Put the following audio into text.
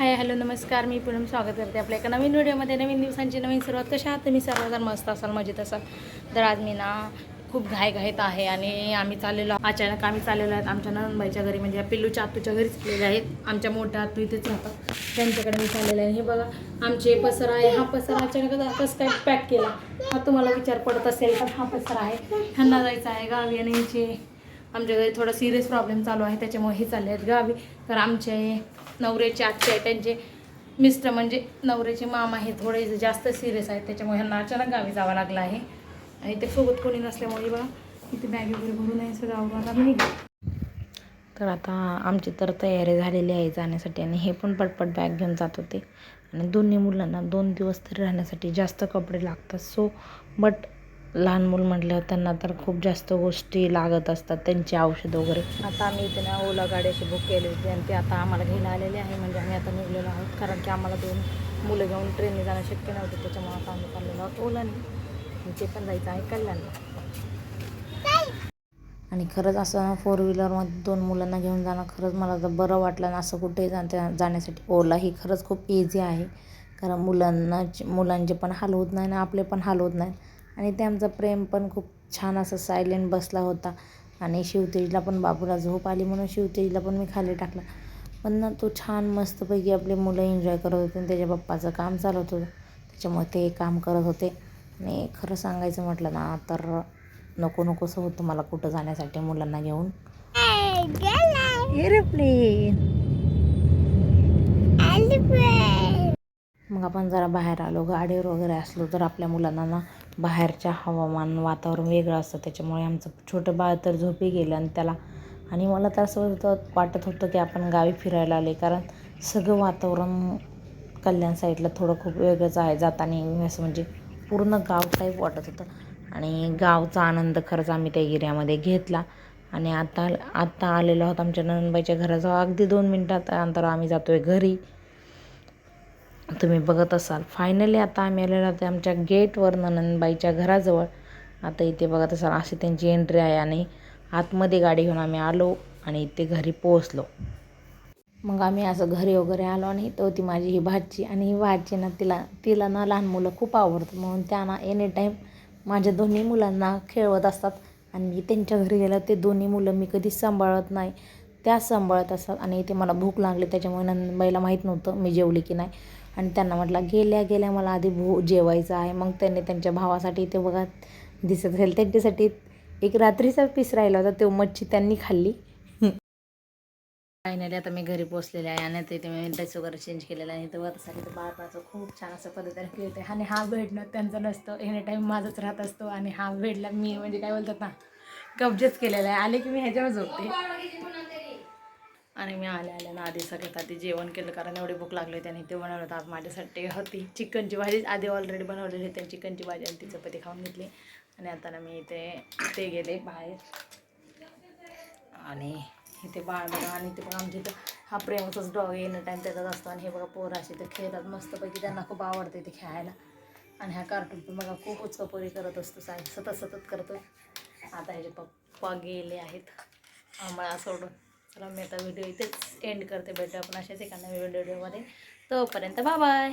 Hi hello नमस्कार. मी पूनम स्वागत करते आपल्या एका नवीन व्हिडिओमध्ये. नवीन दिवसांची नवीन सुरुवात कशा आहात? तुम्ही सर्वजण मस्त असाल मजेत असाल. तर आज मी ना खूप घाईघाईत आहे आणि आम्ही चाललेलो अचानक आम्ही चाललेलो आहेत. आमच्या नंदबाईच्या घरी म्हणजे पिल्लूच्या आतूच्या घरी चाललेले आहेत. आमच्या मोठ्या आतू इथेच राहतात. त्यांच्याकडे मी चाललेलं आहे. हे बघा आमचे पसरा आहे. हा पसरा अचानक कसं काय पॅक केला. हा तुम्हाला विचार पडत असेल तर हा पसरा आहे. ह्यांना जायचं आहे गावी आणि आमच्या घरी थोडा सिरियस प्रॉब्लेम चालू आहे त्याच्यामुळे हे चालले आहेत गावी. तर आमचे नवऱ्याचे आजचे आहे त्यांचे मिस्टर म्हणजे नवऱ्याचे मामा हे थोडे जास्त सिरियस आहेत त्याच्यामुळे ह्यांना अचानक गावी जावं लागलं आहे. आणि ते सोबत कोणी नसल्यामुळे बघा इथे बॅग वगैरे भरून आहे सगळं आवरून नाही तर आता आमची तर तयारी झालेली आहे जाण्यासाठी आणि हे पण पटपट बॅग घेऊन जात होते. आणि दोन्ही मुलांना दोन दिवस तरी राहण्यासाठी जास्त कपडे लागतात. सो बट लहान मूल म्हटल्यावर त्यांना तर खूप जास्त गोष्टी लागत असतात त्यांची औषध वगैरे. आता आम्ही इथे ना ओला गाडी अशी बुक केली होती आणि ते आता आम्हाला घ्यायला आलेले आहे म्हणजे आम्ही आता निघलेलो आहोत. कारण की आम्हाला दोन मुलं घेऊन ट्रेनने जाणं शक्य नव्हतं त्याच्यामुळे आता आम्ही चाललेलो आहोत ओलाने. आणि ते पण जायचं आहे कल्याणला. आणि खरंच असं फोर व्हीलरमध्ये दोन मुलांना घेऊन जाणं खरंच मला तर बरं वाटलं ना असं कुठेही जा त्या- जाण्यासाठी. ओला ही खरंच खूप इझी आहे. कारण मुलांना मुलांचे पण हाल होत नाही आणि आपले पण हाल होत नाहीत. आणि त्यांचं प्रेम पण खूप छान असं सायलेंट बसला होता. आणि शिवतेजला पण बाबूला झोप आली म्हणून शिवतेजला पण मी खाली टाकला. पण ना तो छान मस्तपैकी आपले मुलं एन्जॉय करत होते आणि त्याच्या पप्पाचं काम चालत होतं. त्याच्यामुळे ते काम करत होते. आणि खरं सांगायचं म्हटलं ना तर नको नकोसं होतं मला कुठं जाण्यासाठी मुलांना घेऊन. एरोप्लेन मग आपण जरा बाहेर आलो गाडीवर वगैरे असलो तर आपल्या मुलांना ना बाहेरच्या हवामान वातावरण वेगळं असतं त्याच्यामुळे आमचं छोटं बाळ तर झोपी गेलं आणि त्याला आणि मला तर असं होतं वाटत होतं की आपण गावी फिरायला आले कारण सगळं वातावरण कल्याण साईडला थोडं खूप वेगळंच आहे. जाताना असं म्हणजे पूर्ण गाव टाईप वाटत होतं. आणि गावचा आनंद खरंच आम्ही त्या एरियामध्ये घेतला. आणि आता आत्ता आलेलो आहोत आमच्या नंदबाईच्या घराजवळ. अगदी दोन मिनटात अंतर आम्ही जातो आहे घरी. तुम्ही बघत असाल. फायनली आता आम्ही आलेलो आहोत आमच्या गेटवर नंदबाईच्या घराजवळ. आता इथे बघत असाल अशी त्यांची एंट्री आहे आणि आतमध्ये गाडी घेऊन आम्ही आलो आणि इथे घरी पोहोचलो. मग आम्ही असं घरी वगैरे आलो आणि तो ती माझी ही भाची आणि ही भाजी ना तिला तिला ना लहान मुलं खूप आवडतात. म्हणून त्या ना एनी टाईम माझ्या दोन्ही मुलांना खेळवत असतात आणि मी त्यांच्या घरी गेलं ते दोन्ही मुलं मी कधीच सांभाळत नाही. त्याच सांभाळत असतात आणि इथे मला भूक लागली त्याच्यामुळे नंदबाईला माहीत नव्हतं मी जेवली की नाही. आणि त्यांना म्हटलं गेल्या गेल्या मला आधी भू जेवायचं आहे. मग त्यांनी त्यांच्या भावासाठी ते बघा दिसत असेल. त्यांच्यासाठी एक रात्रीचा पीस राहिला होता. तो मच्छी त्यांनी खाल्ली. फायनली आता मी घरी पोचलेले आहे आणि ते मी ड्रेस वगैरे चेंज केलेला आहे. तर त्यासाठी तर बाळपाचं खूप छान असं पद्धतीने खेळते आणि हा भेटणं त्यांचं नसतं. एनी टाईम माझंच राहत असतो. आणि हा भेटला मी म्हणजे काय बोलतात ना कब्जेच केलेला आहे. आले की मी ह्याच्यावर झोपते. आणि मी आल्या आल्या ना आधी सगळ्यात आधी जेवण केलं कारण एवढी भूक लागली होती आणि ते बनवलं होतं. आज माझ्यासाठी होती. चिकनची भाजी आधी ऑलरेडी बनवलेली होती चिकनची भाजी आणि ती चपाती खाऊन घेतली. आणि आता ना मी इथे ते गेले बाहेर. आणि इथे बाळ बघा आणि ते पण आमच्या इथं हा प्रेमाचाच डॉग येणं टाईम त्याचाच असतो. आणि हे बघा पोरं असे ते खेळतात मस्तपैकी. त्यांना खूप आवडते ते खेळायला. आणि हा कार्टून पण बघा खूप उचकपोरी करत असतो. साहेब सतत सतत करतो आता ह्याचे पप्पा गेले आहेत. आम्हाला सोडून. चला मी आता व्हिडिओ इथेच एंड करते. भेटू आपण अशाच एका नवीन व्हिडिओमध्ये तोपर्यंत बाय बाय